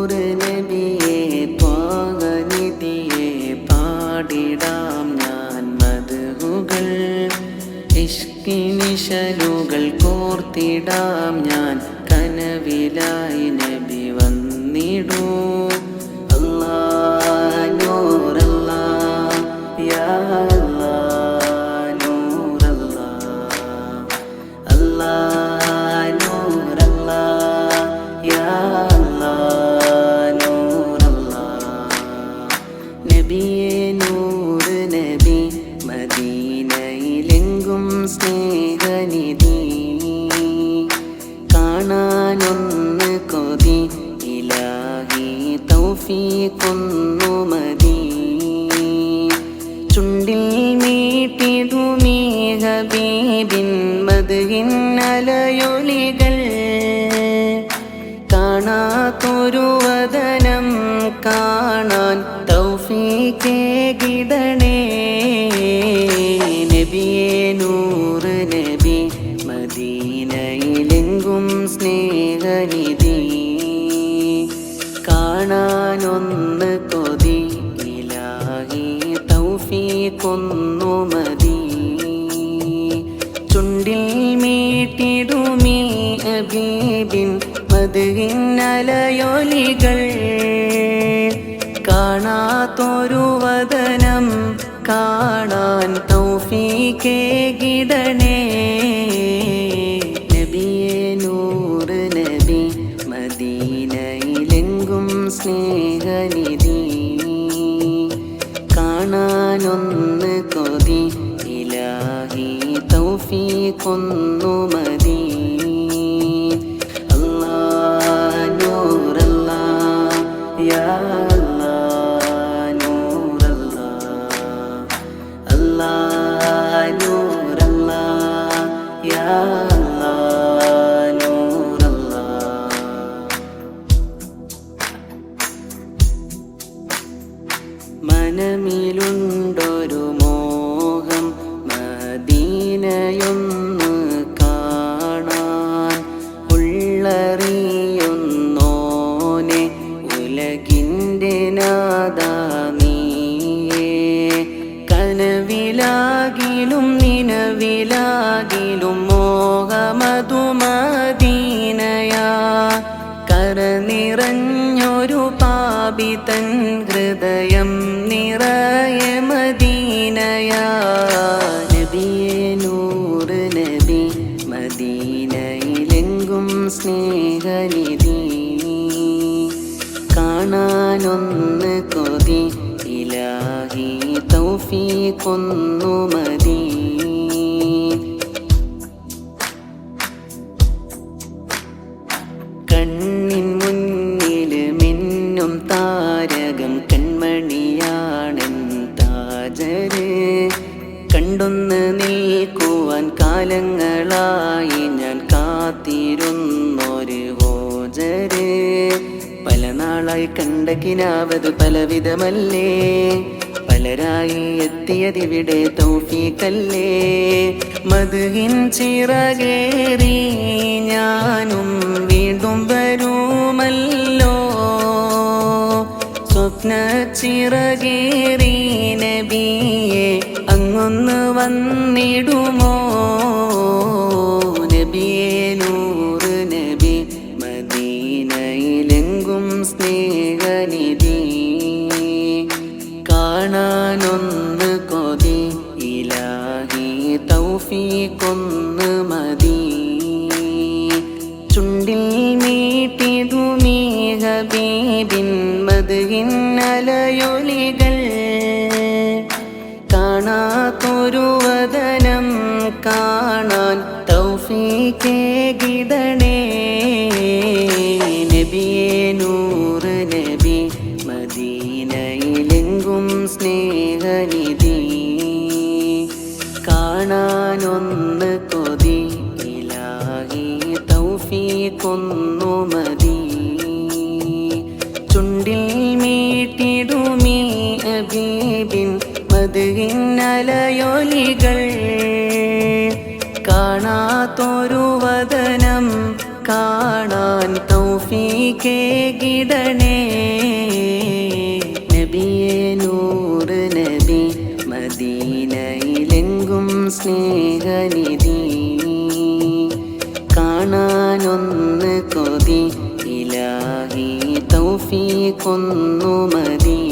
ിഷലുകൾ നബിയെ പാടിടാം ഞാൻ കോർത്തിടാം ഞാൻ കനവിലായി നബി വന്നിടൂ. കാണാനൊന്ന് കൊതി. ഇലാഹി തൗഫീക്കൊന്നു മതി. ചുണ്ടിൽ മീട്ടിടുമീ ഹബീബിൻ മദ്ഹിൻ അലയൊലികൾ. കാണാത്തൊരു വദനം കാണാൻ തൗഫീഖേ സ്നേഹനിധി കാണാനൊന്ന് കൊതി. ഇലാഹി തൗഫീഖൊന്നു മതി. ചുണ്ടിൽ മീട്ടിടുമീ അബീബിൻ മദ്ഹിൻ അലയൊലികൾ. കാണാത്തൊരു വദനം കാണാൻ തൗഫീഖേ കിടണേ തൗഫീഖൊന്നു മതി അല്ലാ നൂറല്ലാ യാ അല്ലാ നൂറല്ലാ. അല്ലാ നൂറല്ലാ യാ അല്ലാ നൂറല്ലാ. മനമിലുണ്ടൊരു കനവിലാകിലും നിനവിലാകിലും മോഹമതുമദീനയാ കരനിറഞ്ഞൊരു പാപിതൻ ഹൃദയം നിറയ മദീനയാ. നബിയേ നബി മദീനയിലെങ്കും സ്നേഹനിധി. കാണാനൊന്ന് കൊതി ഇലാഹി തൗഫീഖൊന്നു മതി കണ്ണിൻ മുന്നിൽ മിന്നും താരകം കൺമണിയാണെൻ താജര്. കണ്ടൊന്ന് നിൽക്കുവാൻ കാലങ്ങളായി ഞാൻ കാത്തിരുന്നൊരു ഓജര് പല നാളായി കണ്ട കിനാവത് പലവിധമല്ലേ. പലരായി എത്തിയതിവിടെ തൗഫീഖല്ലേ. മധുഹിൻ ചിറകേറി ഞാനും വീണ്ടും വരുമല്ലോ. സ്വപ്ന ചിറകേറി നബിയെ അങ്ങൊന്ന് വന്നിടുമോ? തൗഫീഖൊന്ന് മതി. ചുണ്ടിൽ മീട്ടിടുമീ ഹബീബിൻ മദ്ഹിൻ അലയൊലികൾ. കാണാത്തൊരു വദനം കാണാൻ തൗഫീഖേ കിടണേ നബിയേ നൂറ് നബി മദീനയിലെങ്കും സ്നേഹനിധി കാണാനൊന്ന് കൊതി. ഇലാഹി തൗഫീഖൊന്നു മതി. ചുണ്ടിൽ മീട്ടിടുമീ അബീബിൻ മദ്ഹിൻ അലയൊലികൾ. കാണാത്തൊരു വദനം കാണാൻ തൗഫീഖേ കിടണേ നബിയേ നൂറ് നബി മദീനയിലെങ്കും സ്നേഹനിധി കാണാനൊന്ന് കൊതി ഇലാഹി തൗഫീ കൊന്നു മതി.